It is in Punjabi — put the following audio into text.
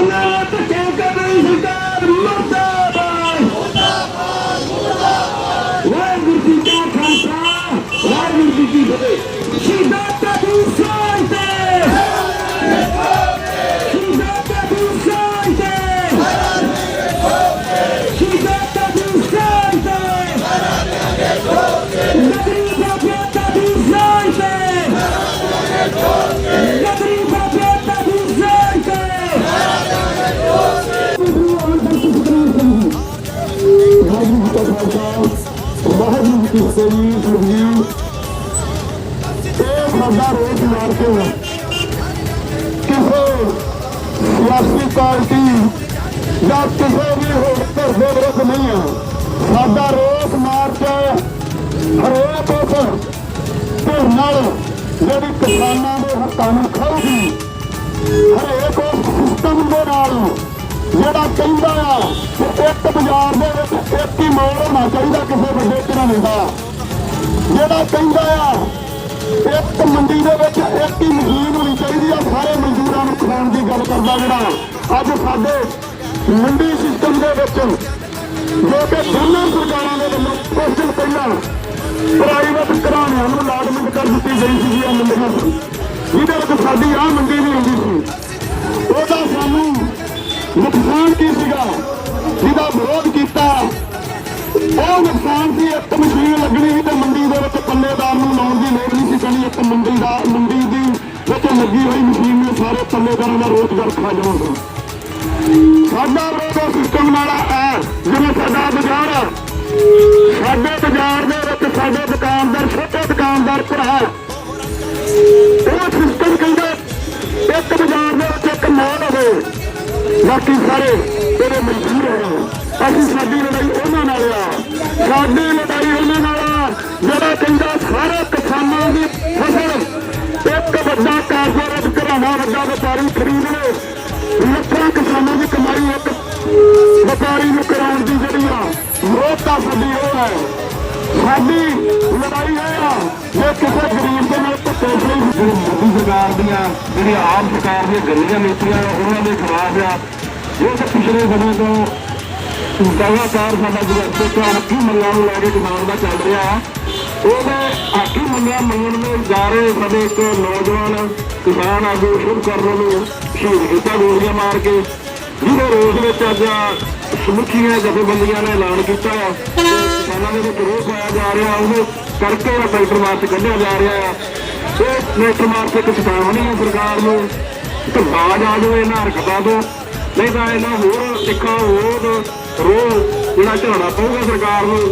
ਕਿਸਾਨਾਂ ਨਾਲ ਧੱਕੇ ਕਰ ਰਹੀ ਸਰਕਾਰ ਮੁਰਦਾਬਾਦ। ਵਾਹਿਗੁਰੂ ਜੀ ਵਾਹਿਗੁਰੂ ਜੀ ਕੀ ਸਹੀ ਸੁਣੀ ਇਹ ਸਾਡਾ ਰੋਜ਼ ਮਾਰ ਕੇ ਕਿਸੇ ਸਿਆਸੀ ਪਾਰਟੀ ਜਾਂ ਕਿਸੇ ਵੀ ਹੋਰ ਧਿਰ ਦੇ ਵਿਰੁੱਧ ਨਹੀਂ ਆ ਸਾਡਾ ਰੋਸ ਮਾਰਚ ਹਰੇਕ ਉਸ ਧਿਰ ਨਾਲ ਜਿਹੜੀ ਕਿਸਾਨਾਂ ਦੇ ਹੱਕਾਂ ਨੂੰ ਖਾਊਗੀ ਹਰੇਕ ਉਸ ਸਿਸਟਮ ਦੇ ਨਾਲ ਜਿਹੜਾ ਕਹਿੰਦਾ ਆ ਕਿ ਇੱਕ ਬਾਜ਼ਾਰ ਦੇ ਵਿੱਚ ਇੱਕ ਹੀ ਮੋੜ ਹੋਣਾ ਚਾਹੀਦਾ, ਕਿਸੇ ਵੱਡੇ ਘਰਾਣੇ ਦਾ ਜਿਹੜਾ ਕਹਿੰਦਾ ਆ ਇੱਕ ਮੰਡੀ ਦੇ ਵਿੱਚ ਇੱਕ ਹੀ ਮਸ਼ੀਨ ਹੋਣੀ ਚਾਹੀਦੀ ਆ, ਸਾਰੇ ਮਜ਼ਦੂਰਾਂ ਨੂੰ ਖਵਾਉਣ ਦੀ ਗੱਲ ਕਰਦਾ ਜਿਹੜਾ ਅੱਜ ਸਾਡੇ ਮੰਡੀ ਸਿਸਟਮ ਦੇ ਵਿੱਚ ਜੋ ਕਿ ਦੋਨਾਂ ਸਰਕਾਰਾਂ ਦੇ ਵੱਲੋਂ ਕੁਝ ਦਿਨ ਪਹਿਲਾਂ ਪ੍ਰਾਈਵੇਟ ਘਰਾਣਿਆਂ ਨੂੰ ਲਾਡਮੈਂਟ ਕਰ ਦਿੱਤੀ ਗਈ ਸੀ ਇਹ ਮੰਡੀਆਂ ਸੀ ਜਿਹਦੇ ਵਿੱਚ ਸਾਡੀ ਆਹ ਮੰਡੀ ਵੀ ਹੁੰਦੀ ਸੀ। ਉਹਦਾ ਸਾਨੂੰ ਨੁਕਸਾਨ ਕੀ ਸੀਗਾ? ਜਿਹਦਾ ਵਿਰੋਧ ਕੀਤਾ। ਉਹ ਨੁਕਸਾਨ ਸੀ, ਇੱਕ ਮਸ਼ੀਨ ਲੱਗਣੀ ਸੀ ਤੇ ਮੰਡੀ ਦੇ ਵਿੱਚ ਪੱਲੇਦਾਰ ਨੂੰ ਲਾਉਣ ਦੀ ਲੋੜ ਨਹੀਂ ਸੀ ਪੈਣੀ। ਇੱਕ ਮੰਡੀ ਦਾ ਮੰਡੀ ਦੀ ਵਿੱਚ ਲੱਗੀ ਹੋਈ ਮਸ਼ੀਨ ਨੇ ਸਾਰੇ ਪੱਲੇਦਾਰਾਂ ਦਾ ਰੋਜ਼ਗਾਰ ਖਾ ਜਾਣਾ ਸਾਡਾ ਵਿਰੋਧ ਸਿਸਟਮ ਨਾਲ ਹੈ, ਜਿਵੇਂ ਸਾਡਾ ਬਾਜ਼ਾਰ ਆ। ਸਾਡੇ ਬਾਜ਼ਾਰ ਦੇ ਵਿੱਚ ਸਾਡੇ ਦੁਕਾਨਦਾਰ, ਛੋਟੇ ਦੁਕਾਨਦਾਰ ਭਰਾ ਬਾਕੀ ਸਾਰੇ ਤੇਰੇ ਮਜ਼ਦੂਰ ਹੋਣ ਅਸੀਂ ਸਾਡੀ ਲੜਾਈ ਉਹਨਾਂ ਨਾਲ ਆ। ਸਾਡੀ ਲੜਾਈ ਉਹਨਾਂ ਨਾਲ ਆ। ਜਿਹੜਾ ਕਹਿੰਦਾ ਸਾਰੇ ਕਿਸਾਨਾਂ ਦੀ ਫਸਲ, ਇੱਕ ਵੱਡਾ ਕਾਰਪੋਰੇਟ ਘਰਾਣਾ, ਵੱਡਾ ਵਪਾਰੀ ਖਰੀਦ ਲੇ ਲੱਖਾਂ ਕਿਸਾਨਾਂ ਦੀ ਕਮਾਈ ਇੱਕ ਵਪਾਰੀ ਨੂੰ ਕਰਾਉਣ ਦੀ ਜਿਹੜੀ ਆ ਵਿਰੋਧਤਾ ਸਾਡੀ, ਉਹ ਹੈ। ਸਾਡੀ ਲੜਾਈ ਇਹ ਆ, ਜੇ ਕਿਸੇ ਗਰੀਬ ਦੇ ਨਾਲ ਧੱਕੇ ਨਹੀਂ ਮੋਦੀ ਸਰਕਾਰ ਦੀਆਂ ਜਿਹੜੀਆਂ ਆਪ ਸਰਕਾਰ ਦੀਆਂ ਗੰਦੀਆਂ ਨੀਤੀਆਂ ਉਹਨਾਂ ਦੇ ਖਿਲਾਫ ਆ। ਜੋ ਪਿਛਲੇ ਸਮੇਂ ਤੋਂ ਲਗਾਤਾਰ ਸਾਡਾ ਜਿਹੜਾ ਤੋਂ ਹੱਕੀ ਮੰਗਾਂ ਨੂੰ ਲੈ ਕੇ ਕਿਸਾਨ ਦਾ ਚੱਲ ਰਿਹਾ ਉਹਦੇ ਹੱਕੀ ਮੰਗਾਂ ਮੰਗਣ ਦੇ ਜਾ ਰਹੇ ਸਾਡੇ ਇੱਕ ਨੌਜਵਾਨ ਕਿਸਾਨ ਆਗੂ ਸ਼ੁਭ ਕਰਨ ਨੂੰ ਸ਼ਹੀਦ ਕੀਤਾ, ਗੋਲੀਆਂ ਮਾਰ ਕੇ, ਜਿਹਦੇ ਰੋਸ ਵਿੱਚ ਅੱਜ ਸਮੁੱਚੀਆਂ ਜਥੇਬੰਦੀਆਂ ਨੇ ਐਲਾਨ ਕੀਤਾ ਹੈ। ਕਿਸਾਨਾਂ ਦੇ ਵਿੱਚ ਰੋਸ ਪਾਇਆ ਜਾ ਰਿਹਾ ਉਹਦੇ ਕਰਕੇ ਇਹ ਟਰੈਕਟਰ ਮਾਰਚ ਕੱਢਿਆ ਜਾ ਰਿਹਾ ਹੈ। ਇਹ ਟਰੈਕਟਰ ਮਾਰਚ ਇੱਕ ਚੇਤਾਵਨੀ ਹੈ ਸਰਕਾਰ ਨੂੰ ਕਿ ਬਾਜ ਆ ਜਾਵੇ ਇਹਨਾਂ ਹਰਕਤਾਂ ਤੋਂ। ਨਹੀਂ ਤਾਂ ਇਹਨਾਂ ਹੋਰ ਤਿੱਖਾ ਹੋਰ ਰੋਹ ਜਿਹੜਾ ਝਾੜਾ ਪਊਗਾ ਸਰਕਾਰ ਨੂੰ।